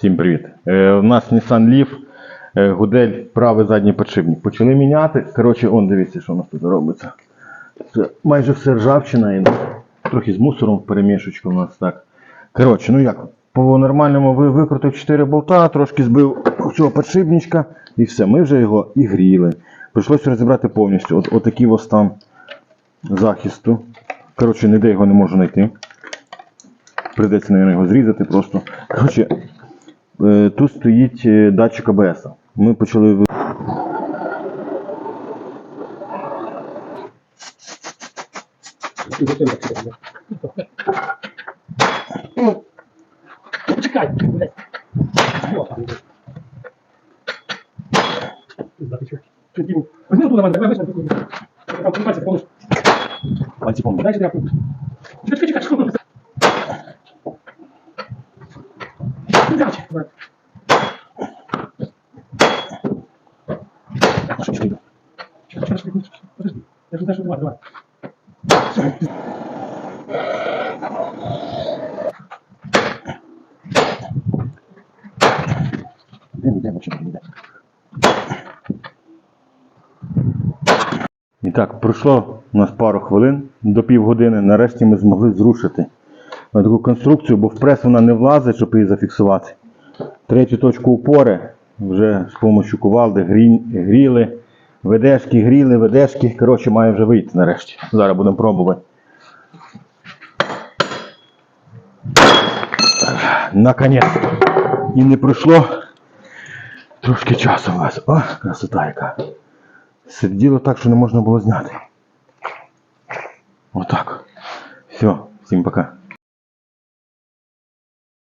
Всім привіт. Е, у нас Nissan Leaf, е, гудель, правий задній подшипник. Почали міняти. Коротше, он дивіться, що у нас тут робиться. Це майже все ржавчина і трохи з мусором перемішечка у нас так. Коротше, ну як, по нормальному ви- викрутив 4 болта, трошки збив цього подшипничка і все. Ми вже його і гріли. Прийшлося розібрати повністю. От, отакий ось там захисту. Коротше, ніде його не можу знайти. Придеться, мабуть, його зрізати просто. Коротше, Тут стоїть е, датчик АБС. Ми почали Чекай, блядь. Пальці помню. Дальше тряпку. Чекай, чекай, чекай, что тут? Дальше. Давай. Що, що йде? Чекай, чекай, чекай, Подожди. Я же что давай, давай. І так, пройшло у нас пару хвилин до півгодини. Нарешті ми змогли зрушити таку конструкцію, бо в прес вона не влазить, щоб її зафіксувати. Третю точку упори вже з допомогою кувалди грі- гріли. Ведешки гріли, ведешки. Коротше, має вже вийти нарешті. Зараз будемо пробувати. Наконець. І не пройшло трошки часу у вас. О, красота яка. Сиділо так, що не можна було зняти. Отак. Все, всім пока.